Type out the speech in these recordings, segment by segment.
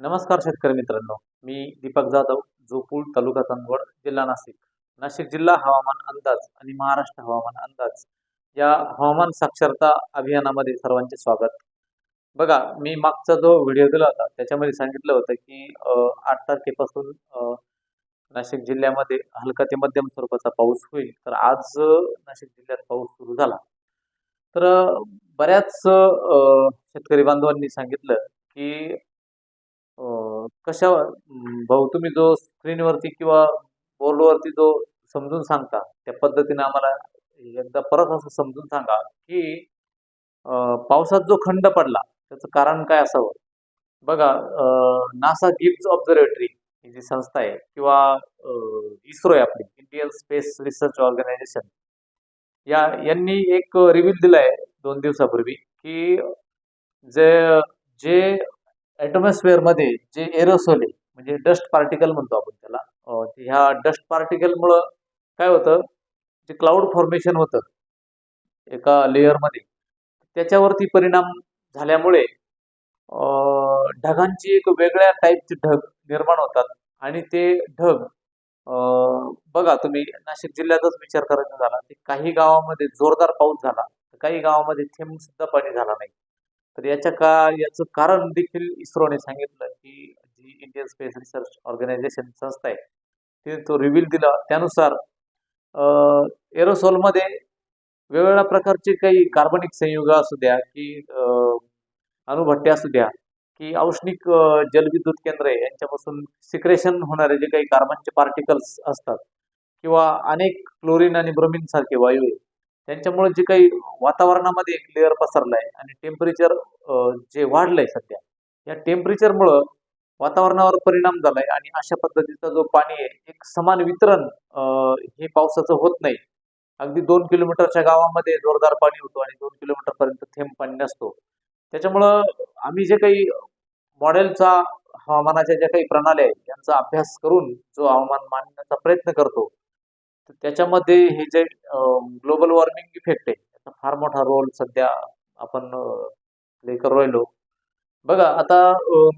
नमस्कार शेतकरी मित्रांनो. मी दीपक जाधव जोपूर तालुका चांदवड जिल्हा नाशिक. नाशिक जिल्हा हवामान अंदाज आणि महाराष्ट्र हवामान अंदाज या हवामान साक्षरता अभियानामध्ये सर्वांचे स्वागत. बघा मी मागचा जो व्हिडिओ दिला होता त्याच्यामध्ये सांगितलं होतं की आठ तारखेपासून नाशिक जिल्ह्यामध्ये हलका ते मध्यम स्वरूपाचा पाऊस होईल. तर आज नाशिक जिल्ह्यात पाऊस सुरू झाला. तर बऱ्याच शेतकरी बांधवांनी सांगितलं की कशा भाऊ तुम्ही जो स्क्रीनवरती किंवा बोर्डवरती जो समजून सांगता त्या पद्धतीने आम्हाला एकदा परत असं समजून सांगा की पावसात जो खंड पडला त्याचं कारण काय असावं? बघा नासा गिब्स ऑब्झर्वेटरी ही जी संस्था आहे किंवा इस्रो आहे आपली इंडियन स्पेस रिसर्च ऑर्गनायझेशन या यांनी एक रिव्हील दिलाय दोन दिवसापूर्वी की जे जे ॲटॉमॉस्फिअरमध्ये जे एरोसोल आहे म्हणजे डस्ट पार्टिकल म्हणतो आपण त्याला ह्या डस्ट पार्टिकलमुळं काय होतं? जे क्लाउड फॉर्मेशन होतं एका लेअरमध्ये त्याच्यावरती परिणाम झाल्यामुळे ढगांची एक वेगळ्या टाईपचे ढग निर्माण होतात. आणि ते ढग बघा तुम्ही नाशिक जिल्ह्यातच विचार करायचा झाला की काही गावामध्ये जोरदार पाऊस झाला तर काही गावामध्ये थेंब सुद्धा पाणी झाला नाही. तर याच्या का याचं कारण देखील इस्रोने सांगितलं की जी इंडियन स्पेस रिसर्च ऑर्गनायझेशन संस्था आहे तिने तो रिव्हील दिला. त्यानुसार एरोसोलमध्ये वेगवेगळ्या प्रकारचे काही कार्बनिक संयुग असू द्या की अणुभट्ट्या असू द्या की औष्णिक जलविद्युत केंद्रे यांच्यापासून सिक्रेशन होणारे जे काही कार्बनचे पार्टिकल्स असतात किंवा अनेक क्लोरीन आणि ब्रोमिन सारखे वायू आहे त्यांच्यामुळे जे काही वातावरणामध्ये एक लेअर पसरलाय आणि टेम्परेचर जे वाढलंय सध्या या टेम्परेचरमुळं वातावरणावर परिणाम झालाय आणि अशा पद्धतीचा जो पाणी आहे एक समान वितरण हे पावसाचं होत नाही. अगदी दोन किलोमीटरच्या गावामध्ये जोरदार पाणी होतो आणि दोन किलोमीटर पर्यंत थेंब पाणी नसतो. त्याच्यामुळं आम्ही जे काही मॉडेलचा हवामानाच्या ज्या काही प्रणाली आहेत यांचा अभ्यास करून जो हवामान मांडण्याचा प्रयत्न करतो तर त्याच्यामध्ये हे जे ग्लोबल वॉर्मिंग इफेक्ट आहे त्याचा फार मोठा रोल सध्या आपण प्ले करू राहिलो बघा आता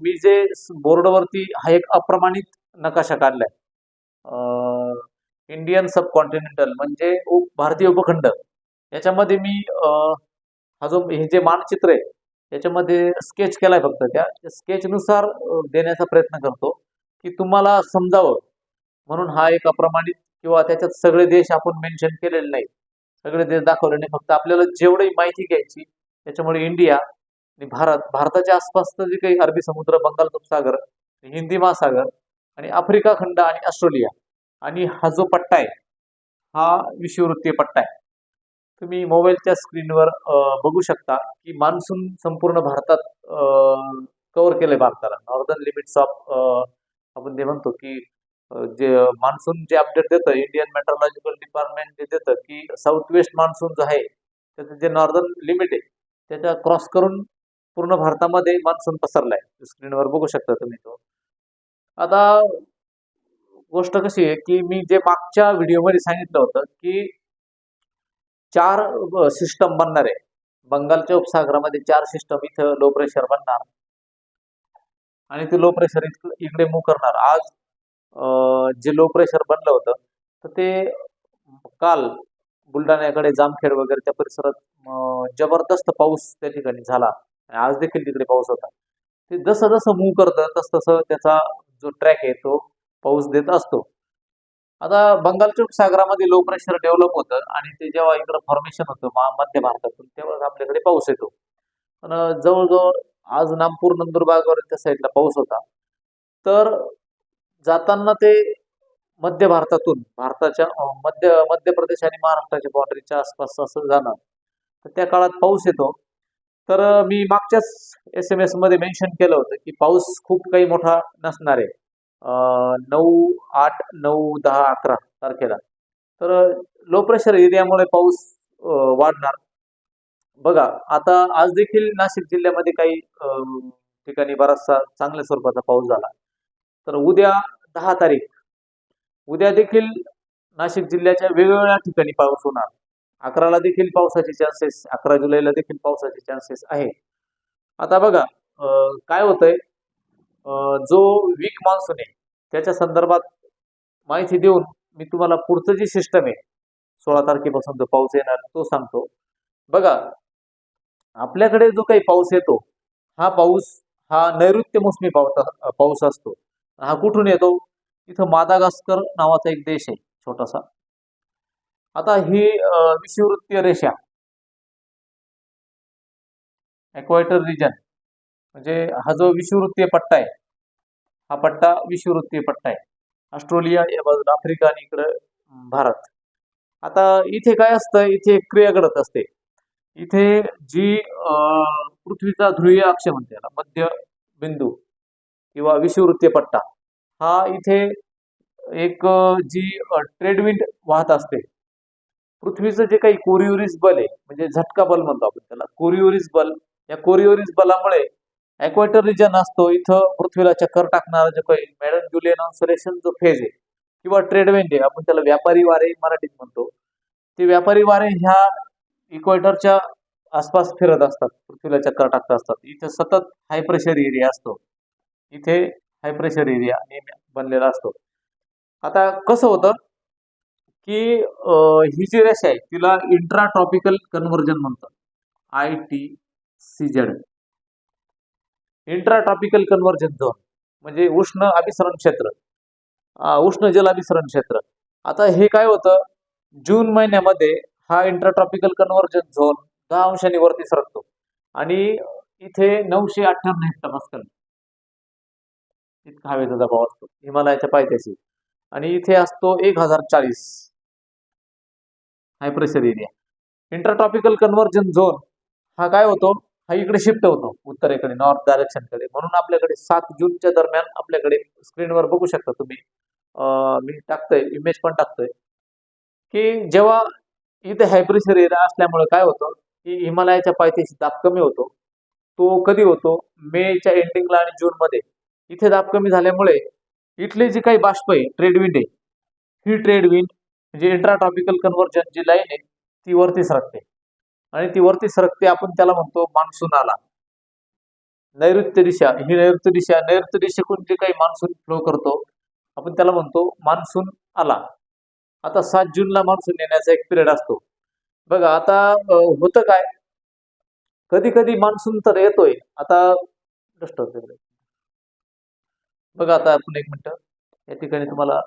मी जे बोर्डवरती हा एक अप्रमाणित नकाशा काढलाय. इंडियन सबकॉन्टिनेंटल म्हणजे उप भारतीय उपखंड. याच्यामध्ये मी हा जो हे जे मानचित्र आहे याच्यामध्ये स्केच केलाय फक्त. त्या स्केचनुसार देण्याचा प्रयत्न करतो की तुम्हाला समजावं. म्हणून हा एक अप्रमाणित किंवा त्याच्यात सगळे देश आपण मेन्शन केलेले नाही सगळे देश दाखवले नाही फक्त आपल्याला जेवढी माहिती घ्यायची त्याच्यामुळे इंडिया आणि भारत भारताच्या आसपासचं जे काही अरबी समुद्र बंगाल उपसागर हिंदी महासागर आणि आफ्रिका खंड आणि ऑस्ट्रेलिया आणि हा जो पट्टा आहे हा विषुववृत्तीय पट्टा आहे. तुम्ही मोबाईलच्या स्क्रीनवर बघू शकता की मान्सून संपूर्ण भारतात कव्हर केलंय भारताला. नॉर्दर्न लिमिट्स ऑफ आपण ते म्हणतो की जे मान्सून जे अपडेट देतं इंडियन मेट्रोलॉजिकल डिपार्टमेंट जे देतं की साऊथ वेस्ट मान्सून जो आहे त्याचं जे नॉर्दर्न लिमिट आहे त्याच्या क्रॉस करून पूर्ण भारतामध्ये मान्सून पसरलाय. स्क्रीनवर बघू शकता तुम्ही तो. आता गोष्ट कशी आहे की मी जे मागच्या व्हिडिओमध्ये सांगितलं होतं की चार सिस्टम बनणार आहे. बंगालच्या उपसागरामध्ये चार सिस्टम इथं लो प्रेशर बनणार. आणि ते लो प्रेशर इकडे मूव्ह करणार. आज जे लो प्रेशर बनलं होतं तर ते काल बुलढाण्याकडे जामखेड वगैरे त्या परिसरात जबरदस्त पाऊस त्या ठिकाणी झाला. आणि आज देखील तिकडे पाऊस होता. ते जसं जसं मूव्ह करतं तसं तसं त्याचा जो ट्रॅक आहे तो पाऊस देत असतो. आता बंगालच्या उपसागरामध्ये लो प्रेशर डेव्हलप होतं आणि ते जेव्हा इकडं फॉर्मेशन होतं मध्य भारतातून तेव्हाच आपल्याकडे पाऊस येतो. पण जवळजवळ आज नागपूर नंदुरबार त्या साईडला पाऊस होता. तर जाताना ते मध्य भारतातून भारताच्या मध्य मध्य प्रदेश आणि महाराष्ट्राच्या बाउंड्रीच्या आसपास असं जाणार तर त्या काळात पाऊस येतो. तर मी मागच्याच एस एम एसमध्ये मेन्शन केलं होतं की पाऊस खूप काही मोठा नसणार आहे. नऊ आठ नऊ दहा अकरा तारखेला. तर लो प्रेशर एरियामुळे पाऊस वाढणार. बघा आता आज देखील नाशिक जिल्ह्यामध्ये काही ठिकाणी बराचसा चांगल्या स्वरूपाचा पाऊस झाला. तर उद्या दहा तारीख. उद्या देखील नाशिक जिल्ह्याच्या वेगवेगळ्या ठिकाणी पाऊस होणार. अकराला देखील पावसाचे चान्सेस अकरा जुलैला देखील पावसाचे चान्सेस आहे आता बघा काय होतंय? जो वीक मान्सून आहे त्याच्या संदर्भात माहिती देऊन मी तुम्हाला पुढचं जी सिस्टम आहे सोळा तारखेपासून जो पाऊस येणार तो सांगतो. बघा आपल्याकडे जो काही पाऊस येतो हा पाऊस हा नैऋत्य मोसमी पावसा पाऊस असतो. हा कुठून येतो? इथं मादागास्कर नावाचा एक देश आहे छोटासा. आता ही विषुववृत्तीय रेषा एक्वायटर रिजन म्हणजे हा जो विषुववृत्तीय पट्टा आहे हा पट्टा विषुववृत्तीय पट्टा आहे. ऑस्ट्रेलिया या बाजूला आफ्रिका आणि इकडं भारत. आता इथे काय असतं? इथे एक क्रिया घडत असते. इथे जी पृथ्वीचा ध्रुवीय अक्ष म्हणते याला मध्य बिंदू. किंवा विषुववृत्तीय पट्टा हा इथे एक जी ट्रेडविंड वाहत असते. पृथ्वीचं जे काही कोरिओरिस बल आहे म्हणजे झटका बल म्हणतो आपण त्याला कोरिओरिस बल या कोरिओरिस बलामुळे ॲक्वेटर रिजन असतो. इथं पृथ्वीला चक्कर टाकणारा जो काही मॅडम जुलियन ऑन्सरेशन जो फेज आहे किंवा ट्रेडविंड आहे आपण त्याला व्यापारी वारे मराठीत म्हणतो. ते व्यापारी वारे ह्या इक्वेटरच्या आसपास फिरत असतात पृथ्वीला चक्कर टाकत असतात. इथं सतत हाय प्रेशर एरिया असतो. इथे हाय प्रेशर एरिया नेहमी बनलेला असतो. आता कसं होतं की ही जी रेषा आहे तिला इंट्रा ट्रॉपिकल कन्व्हर्जन म्हणतात. I T C Z intra tropical convergence zone म्हणजे उष्ण अभिसरण क्षेत्र. उष्ण जल अभिसरण क्षेत्र. आता हे काय होतं? जून महिन्यामध्ये हा इंट्राट्रॉपिकल कन्व्हर्जन झोन दहा अंशांनी वरती सरकतो. आणि इथे नऊशे अठ्ठ्याण्णव हेक्टोपास्कल इतका हवेचा दबाव असतो. हिमालयाच्या पायथ्याशी. आणि इथे असतो एक हजार चाळीस. High pressure area. Intertropical convergence zone हा काय होतो? हा इकडे शिफ्ट होतो. उत्तरेकडे नॉर्थ डायरेक्शनकडे म्हणून आपल्याकडे सात जूनच्या दरम्यान आपल्याकडे स्क्रीनवर बघू शकता तुम्ही. मी टाकतोय इमेज पण टाकतोय. की जेव्हा इथे हायप्रेशर एरिया असल्यामुळे काय होतं? की हिमालयाच्या पायथ्याशी दाब कमी होतो. तो कधी होतो? मेच्या एंडिंगला आणि जूनमध्ये इथे दाब कमी झाल्यामुळे इथले जी काही बाष्प आहे ट्रेडविंड आहे ही ट्रेड विंड म्हणजे इंट्राट्रॉपिकल कन्व्हर्जन जी लाईन आहे ती वरती सरकते. आणि ती वरती सरकते आपण त्याला म्हणतो मान्सून आला. नैऋत्य दिशा ही नैऋत्य दिशा नैऋत्य दिशेकडून जे काही मान्सून फ्लो करतो आपण त्याला म्हणतो मान्सून आला. आता सात जूनला मान्सून येण्याचा एक पिरियड असतो. बघा आता होतं काय? कधी कधी मान्सून तर येतोय. आता दृष्ट होतं बघा आता आपण एक मिनिट. या ठिकाणी तुम्हाला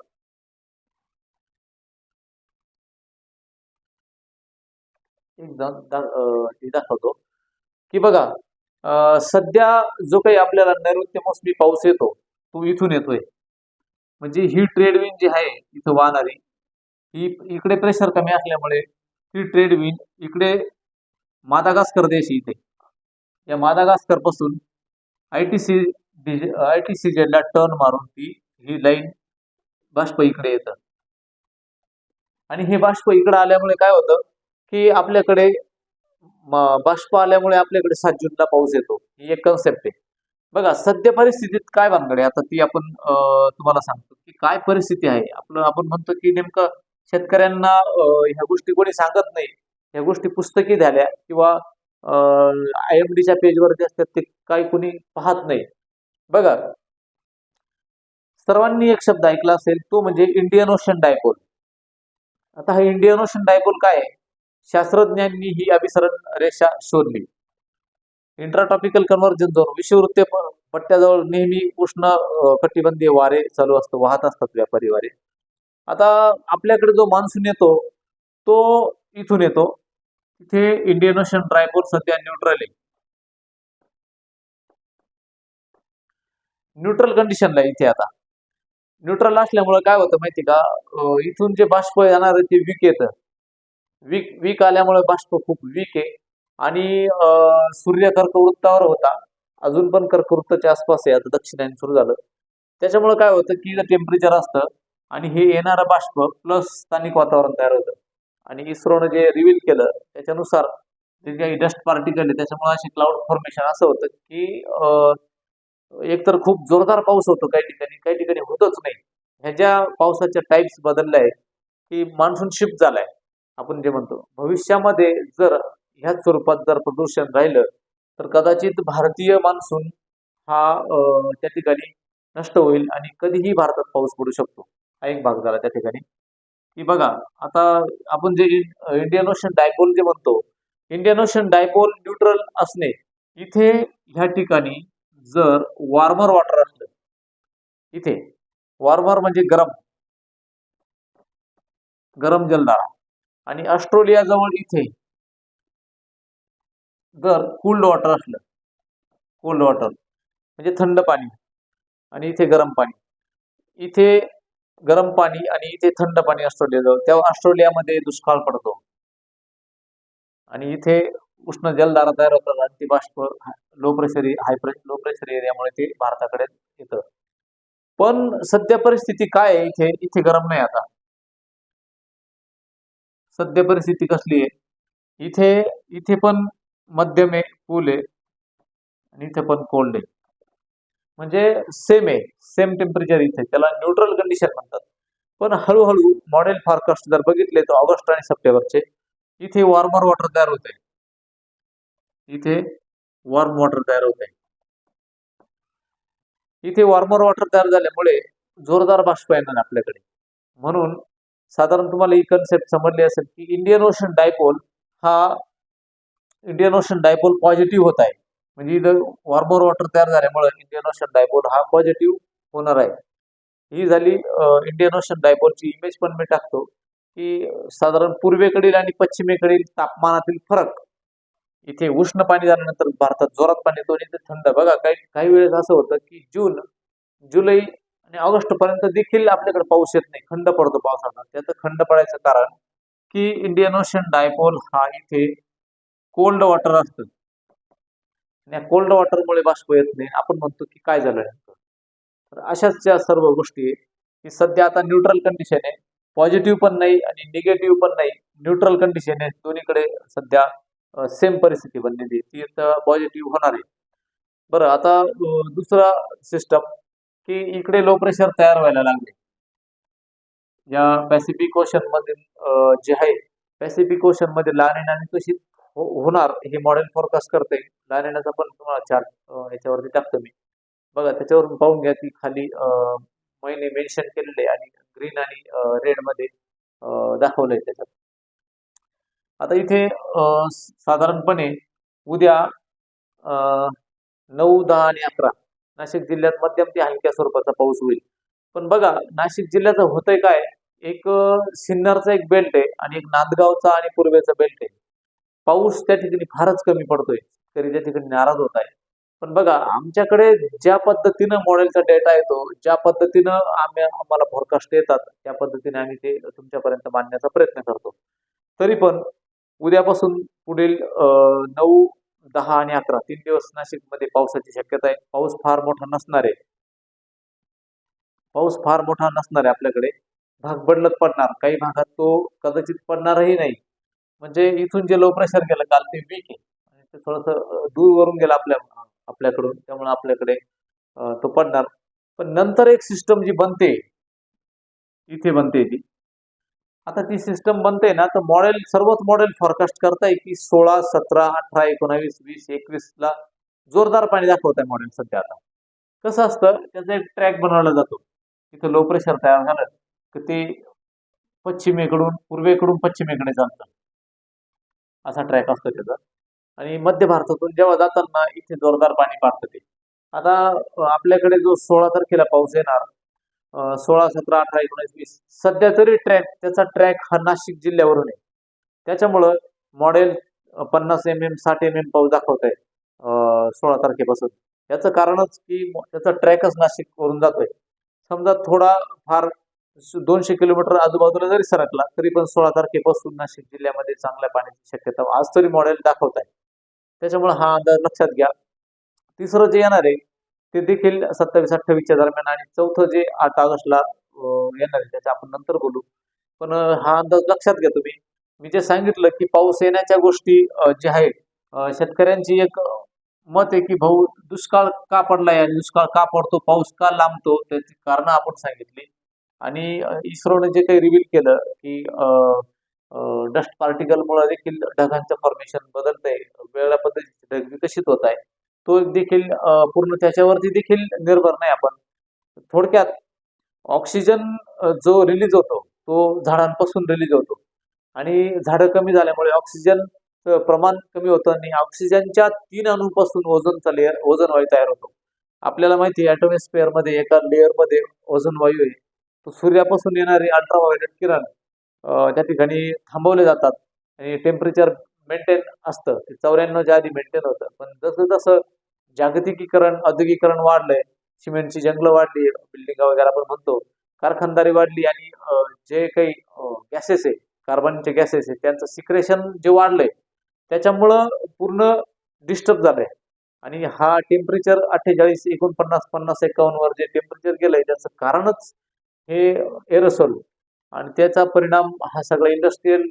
एक दाखवतो. की बघा सध्या जो काही आपल्याला नैऋत्य मोसमी पाऊस येतो तो इथून येतोय. म्हणजे ही ट्रेड जी आहे इथं वाहणारी ही इकडे प्रेशर कमी असल्यामुळे ही ट्रेड इकडे मादागास्कर देश आहे इथे. या मादागास्करपासून I T C I T C जेडला turn मारून ती ही लाईन बाष्प इकडे येतं. आणि हे बाष्प इकडे आल्यामुळे काय होतं की आपल्याकडे बाष्प आल्यामुळे आपल्याकडे सात जूनला पाऊस येतो. ही एक कन्सेप्ट आहे. बघा सध्या परिस्थितीत काय भानगड आहे? आता ती आपण तुम्हाला सांगतो की काय परिस्थिती आहे? आपलं आपण म्हणतो की नेमकं शेतकऱ्यांना ह्या गोष्टी कोणी सांगत नाही. ह्या गोष्टी पुस्तकी झाल्या किंवा आय एम डीच्या पेजवरती असतात ते काही कोणी पाहत नाही. बघा. सर्वांनी एक शब्द ऐकला असेल तो म्हणजे इंडियन ओशन डायपोल आता हा इंडियन ओशन डायपोल काय आहे? शास्त्रज्ञांनी ही अभिसरण रेषा शोधली. इंट्राटॉपिकल कन्व्हर्जन झोन विषुववृत्तीय पट्ट्याजवळ नेहमी उष्ण कटिबंधीय वारे चालू असतो वाहत असतात व्यापारी वारे आता आपल्याकडे जो मान्सून येतो तो इथून येतो. तिथे इंडियन ओशन ड्रायपोल सध्या न्यूट्रल आहे. न्यूट्रल कंडिशनला इथे आता. न्यूट्रल असल्यामुळे काय होतं माहिती का? इथून जे बाष्प येणार आहे ते वीक येतं. वीक वीक आल्यामुळे बाष्प खूप वीक आहे. आणि सूर्य कर्कवृत्तावर होता. अजून पण कर्कवृत्ताच्या आसपास आहे. आता दक्षिणायन सुरू झालं. त्याच्यामुळे काय होतं? की टेम्परेचर असतं. आणि हे येणारं बाष्प प्लस स्थानिक वातावरण तयार होतं. आणि इस्रोनं जे रिव्हील केलं त्याच्यानुसार जे काही डस्ट पार्टिकल आहे त्याच्यामुळे असे क्लाउड फॉर्मेशन असं होतं की एकतर खूप जोरदार पाऊस होतो काही ठिकाणी काही ठिकाणी होतच नाही. ह्या ज्या पावसाच्या टाईप्स बदलल्या आहेत की मान्सून शिफ्ट झालाय आपण जे म्हणतो. भविष्यामध्ये जर ह्याच स्वरूपात जर प्रदूषण राहिलं तर कदाचित भारतीय मान्सून हा त्या ठिकाणी नष्ट होईल आणि कधीही भारतात पाऊस पडू शकतो. हा एक भाग झाला त्या ठिकाणी. की बघा आता आपण जे इंडियन ओशन डायपोल जे म्हणतो इंडियन ओशन डायपोल न्यूट्रल असणे इथे ह्या ठिकाणी जर वॉर्मर वॉटर असलं इथे वॉर्मर म्हणजे गरम गरम जलधारा. आणि ऑस्ट्रेलियाजवळ इथे जर कोल्ड वॉटर असलं कोल्ड वॉटर म्हणजे थंड पाणी आणि इथे गरम पाणी. इथे गरम पाणी आणि इथे थंड पाणी ऑस्ट्रेलियाजवळ तेव्हा ऑस्ट्रेलियामध्ये दुष्काळ पडतो. आणि इथे उष्ण जलधारा तयार होतात आणि ती बाष्प low pressure high pressure low pressure एरियामुळे ते भारताकडे येतं. पण सध्या परिस्थिती काय आहे? इथे इथे गरम नाही आता. सध्या परिस्थिती कसली आहे? इथे इथे पण मध्यम आहे कूल आहे. आणि इथे पण कोल्ड आहे. म्हणजे सेम आहे. सेम टेम्परेचर इथे. त्याला न्यूट्रल कंडिशन म्हणतात. पण हळूहळू मॉडेल फारकास्ट जर बघितले तर ऑगस्ट आणि सप्टेंबरचे इथे वॉर्मर वॉटर तयार होते इथे वॉर्म वॉटर तयार होत. आहे इथे वॉर्मर वॉटर तयार झाल्यामुळे जोरदार बाष्प येणार आपल्याकडे. म्हणून साधारण तुम्हाला ही कन्सेप्ट समजली असेल की इंडियन ओशन डायपोल हा इंडियन ओशन डायपोल पॉझिटिव्ह होत आहे. म्हणजे इथं वॉर्मर वॉटर तयार झाल्यामुळे इंडियन ओशन डायपोल हा पॉझिटिव्ह होणार आहे. ही झाली इंडियन ओशन डायपोलची इमेज पण मी टाकतो की साधारण पूर्वेकडील आणि पश्चिमेकडील तापमानातील फरक इथे उष्ण पाणी झाल्यानंतर भारतात जोरात पाणी येतो आणि इथे थंड. बघा काही काही वेळेस असं होतं की जून जुलै आणि ऑगस्ट पर्यंत देखील आपल्याकडे पाऊस येत नाही. खंड पडतो पावसाचा. त्याचं खंड पडायचं कारण की इंडियन ओशन डायपोल हा इथे कोल्ड वॉटर असतं. आणि या कोल्ड वॉटरमुळे बाष्प येत नाही. आपण म्हणतो की काय झालं नेमकं? तर अशाच ज्या सर्व गोष्टी की सध्या आता न्यूट्रल कंडिशन आहे. पॉझिटिव्ह पण नाही आणि निगेटिव्ह पण नाही. न्यूट्रल कंडिशन आहे. दोन्हीकडे सध्या सेम परिस्थिती बनलेली ती आता पॉझिटिव्ह होणार आहे. बरं आता दुसरा सिस्टम की इकडे लो प्रेशर तयार व्हायला लागले. या पॅसिफिक ओशन मधील जे आहे पॅसिफिक ओशनमध्ये लानिना आणि कशी हो, होणार हे मॉडेल फोरकास्ट करते. लानेनाचा पण तुम्हाला चार्ट याच्यावरती टाकतो मी. बघा त्याच्यावरून पाहून घ्या की खाली महिने मेन्शन केलेले आणि ग्रीन आणि रेडमध्ये दाखवलंय त्याच्यात. आता इथे साधारणपणे उद्या नऊ दहा आणि अकरा नाशिक जिल्ह्यात मध्यम ते हलक्या स्वरूपाचा पाऊस होईल. पण बघा नाशिक जिल्ह्याचं होतंय काय? एक सिन्नरचा एक बेल्ट आहे आणि एक नांदगावचा आणि पूर्वेचा बेल्ट आहे. पाऊस त्या ठिकाणी फारच कमी पडतोय. तरी त्या ठिकाणी नाराज होत आहे. पण बघा आमच्याकडे ज्या पद्धतीनं मॉडेलचा डेटा येतो ज्या पद्धतीनं आम्ही आम्हाला फोरकास्ट येतात त्या पद्धतीने आम्ही ते तुमच्यापर्यंत मांडण्याचा प्रयत्न करतो. तरी पण उद्यापासून पुढील नऊ दहा आणि अकरा तीन दिवस नाशिकमध्ये पावसाची शक्यता आहे. पाऊस फार मोठा नसणार आहे. पाऊस फार मोठा नसणार आहे आपल्याकडे. भाग बदलत पडणार. काही भागात तो कदाचित पडणारही नाही. म्हणजे इथून जे लो प्रेशर गेलं काल ते वीक आहे. ते थोडंसं दूरवरून गेलं आपल्या आपल्याकडून. त्यामुळे आपल्याकडे तो पडणार. पण नंतर एक सिस्टम जी बनते इथे बनते ती. आता ती सिस्टम बनते ना तर मॉडेल सर्वच मॉडेल फॉरकास्ट करताय की सोळा सतरा अठरा एकोणावीस वीस एकवीस ला जोरदार पाणी दाखवत आहे मॉडेल सध्या आता. कसं असतं त्याचा एक ट्रॅक बनवला जातो. तिथं लो प्रेशर तयार झालं की ते पश्चिमेकडून पूर्वेकडून पश्चिमेकडे चालतं. असा ट्रॅक असतो त्याचा. आणि मध्य भारतातून जेव्हा जाताना इथे जोरदार पाणी पाडतं ते. आता आपल्याकडे जो सोळा तारखेला पाऊस येणार सोळा सतरा अठरा एकोणीस वीस. सध्या तरी ट्रॅक त्याचा ट्रॅक हा नाशिक जिल्ह्यावरून आहे. त्याच्यामुळं मॉडेल पन्नास एम एम साठ एम एम पाऊस दाखवत आहे सोळा तारखेपासून. याचं कारणच की त्याचा ट्रॅकच नाशिकवरून जातोय. समजा थोडा फार दोनशे किलोमीटर आजूबाजूला जरी सरकला तरी पण सोळा तारखेपासून नाशिक जिल्ह्यामध्ये चांगल्या पाण्याची शक्यता आज तरी मॉडेल दाखवत आहे त्याच्यामुळे हा अंदाज लक्षात घ्या. तिसरं जे येणार आहे ते देखील सत्तावीस अठ्ठावीसच्या दरम्यान आणि चौथं जे आठ ऑगस्टला येणार आहे त्याच्या आपण नंतर बोलू. पण हा अंदाज लक्षात घ्या तुम्ही. मी जे सांगितलं की पाऊस येण्याच्या गोष्टी जे आहेत शेतकऱ्यांची एक मत आहे की भाऊ दुष्काळ का पडलाय आणि दुष्काळ का पडतो पाऊस का लांबतो त्याची कारणं आपण सांगितली. आणि इस्रोने जे काही रिव्हील केलं की डस्ट पार्टिकलमुळे देखील ढगांचं फॉर्मेशन बदलतंय वेगळ्या पद्धतीचे ढग विकसित होत आहे तो एक देखील पूर्ण त्याच्यावरती देखील निर्भर नाही आपण. थोडक्यात ऑक्सिजन जो रिलीज होतो तो झाडांपासून रिलीज होतो. आणि झाडं कमी झाल्यामुळे ऑक्सिजन प्रमाण कमी होतं आणि ऑक्सिजनच्या तीन अणूपासून ओझोनचा लेअर ओझोन वायू तयार होतो. आपल्याला माहिती आहे ॲटोमिस्फिअरमध्ये एका लेअरमध्ये ओझोन वायू आहे. तो सूर्यापासून येणारे अल्ट्राव्हायोलेट किरण त्या ठिकाणी थांबवले जातात. आणि टेम्परेचर मेंटेन असतं. ते चौऱ्याण्णवच्या आधी मेंटेन होतं. पण जसं जसं जागतिकीकरण औद्योगिकरण वाढलंय सिमेंटची जंगलं वाढली बिल्डिंग वगैरे आपण म्हणतो कारखानदारी वाढली आणि जे काही गॅसेस आहे कार्बनचे गॅसेस आहे त्यांचं सिक्रेशन जे वाढलंय त्याच्यामुळं पूर्ण डिस्टर्ब झालंय. आणि हा टेम्परेचर अठ्ठेचाळीस एकोणपन्नास पन्नास एकावन्न वर जे टेम्परेचर गेलंय त्याचं कारणच हे एरोसोल आणि त्याचा परिणाम हा सगळा इंडस्ट्रीयल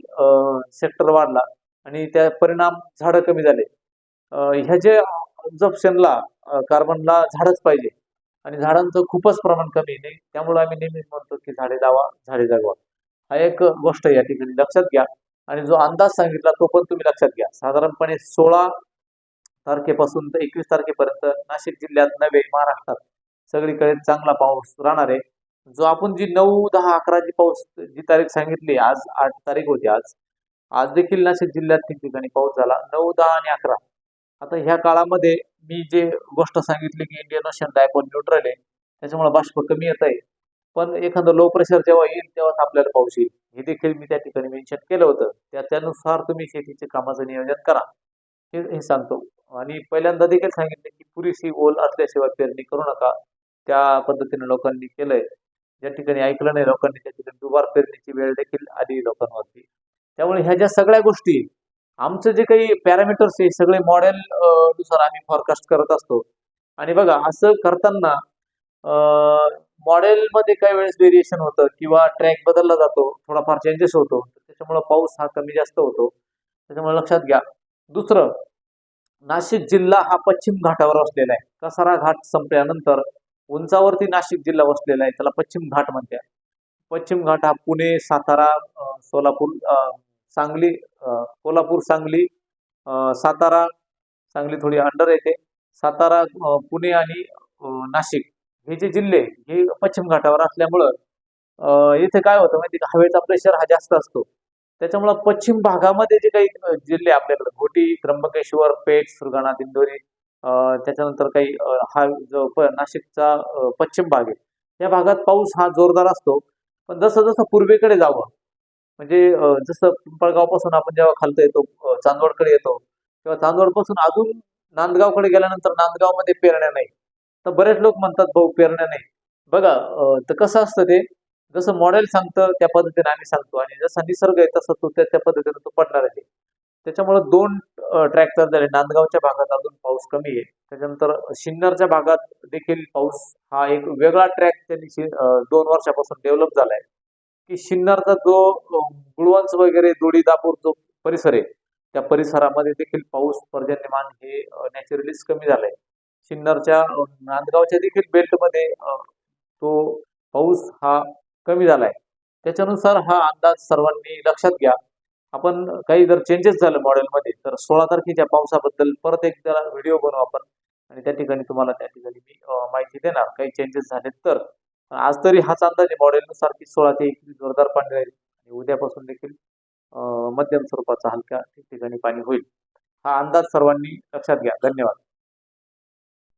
सेक्टर वाढला. आणि त्या परिणाम झाडं कमी झाले. ह्या जे ऑब्झर्प्शनला कार्बनला झाडच पाहिजे. आणि झाडांचं खूपच प्रमाण कमी नाही त्यामुळे आम्ही नेहमीच म्हणतो की झाडे लावा झाडे जगवा. हा एक गोष्ट या ठिकाणी लक्षात घ्या. आणि जो अंदाज सांगितला तो पण तुम्ही लक्षात घ्या. साधारणपणे सोळा तारखेपासून तर एकवीस तारखेपर्यंत नाशिक जिल्ह्यात नव्हे महाराष्ट्रात सगळीकडे चांगला पाऊस राहणार आहे. जो आपण जी नऊ दहा अकरा जी पाऊस जी तारीख सांगितली आज आठ तारीख होती आज आज देखील नाशिक जिल्ह्यात ठिकठिकाणी पाऊस झाला. नऊ दहा आणि अकरा. आता ह्या काळामध्ये मी जे गोष्ट सांगितली की इंडियन ओशन डायपोल न्यूट्रल आहे त्याच्यामुळे बाष्प कमी येत आहे. पण एखादं लो प्रेशर जेव्हा येईल तेव्हाच आपल्याला पाऊस येईल. हे देखील मी त्या ठिकाणी मेन्शन केलं होतं. त्या त्यानुसार तुम्ही शेतीचे कामाचं नियोजन करा. हे हे सांगतो. आणि पहिल्यांदा देखील सांगितलं की पुरेशी ओल असल्याशिवाय पेरणी करू नका. त्या पद्धतीने लोकांनी केलंय. ज्या ठिकाणी ऐकलं नाही लोकांनी त्या ठिकाणी दुबार पेरणीची वेळ देखील आली लोकांवरती. त्यामुळे ह्या ज्या सगळ्या गोष्टी आमचं जे काही पॅरामीटर्स आहे सगळे मॉडेल नुसार आम्ही फॉरकास्ट करत असतो. आणि बघा असं करताना मॉडेलमध्ये काही वेळेस व्हेरिएशन होतं किंवा ट्रॅक बदलला जातो थोडाफार चेंजेस होतो त्याच्यामुळे पाऊस हा कमी जास्त होतो. त्याच्यामुळे लक्षात घ्या. दुसरं नाशिक जिल्हा हा पश्चिम घाटावर वसलेला आहे. कसारा घाट संपल्यानंतर उंचावरती नाशिक जिल्हा वसलेला आहे. त्याला पश्चिम घाट म्हणतात. पश्चिम घाट हा पुणे सातारा सोलापूर सांगली कोल्हापूर सांगली सातारा सांगली थोडी अंडर येते. सातारा पुणे आणि नाशिक हे जे जिल्हे हे पश्चिम घाटावर असल्यामुळं इथे काय होतं माहिती का? हवेचा प्रेशर हा जास्त असतो. त्याच्यामुळं पश्चिम भागामध्ये जे काही जिल्हे आपल्याकडे घोटी त्र्यंबकेश्वर पेठ सुरगाणा दिंडोरी त्याच्यानंतर काही हा जो प- नाशिकचा पश्चिम भाग आहे. या भागात पाऊस हा जोरदार असतो. पण जसं जसं पूर्वेकडे जावं म्हणजे जसं पिंपळगावपासून आपण जेव्हा खालतो येतो चांदवडकडे येतो तेव्हा चांदवडपासून अजून नांदगावकडे गेल्यानंतर नांदगावमध्ये पेरण्या नाही. तर बरेच लोक म्हणतात भाऊ पेरण्या नाही. बघा तर कसं असतं ते जसं मॉडेल सांगतं त्या पद्धतीने आम्ही सांगतो आणि जसा निसर्ग आहे तसा तो त्या पद्धतीने तो पडणार आहे. त्याच्यामुळे दोन ट्रॅक तर झाले. नांदगावच्या भागात अजून पाऊस कमी आहे. त्याच्यानंतर सिन्नरच्या भागात देखील पाऊस हा एक वेगळा ट्रॅक त्यांनी दोन वर्षापासून डेव्हलप झालाय. की शिन्नरचा जो अ, गुळवंच वगैरे दोडी दापूर जो परिसर आहे त्या परिसरामध्ये देखील पाऊस पर्जन्यमान हे नॅचरलीच कमी झालंय. शिन्नरच्या नांदगावच्या देखील बेल्टमध्ये तो पाऊस हा कमी झालाय. त्याच्यानुसार हा अंदाज सर्वांनी लक्षात घ्या. आपण काही जर चेंजेस झालं मॉडेलमध्ये तर सोळा तारखेच्या पावसाबद्दल परत एकदा व्हिडिओ बनवू आपण. आणि त्या ठिकाणी तुम्हाला त्या ठिकाणी मी माहिती देणार. काही चेंजेस झाले तर आज तरी हाच अंदाजे मॉडेलनुसार की सोळा ते एकवीस जोरदार पाणी राहील. आणि उद्यापासून देखील मध्यम स्वरूपाचा हलक्या ठिकठिकाणी पाणी होईल. हा अंदाज सर्वांनी लक्षात घ्या. धन्यवाद.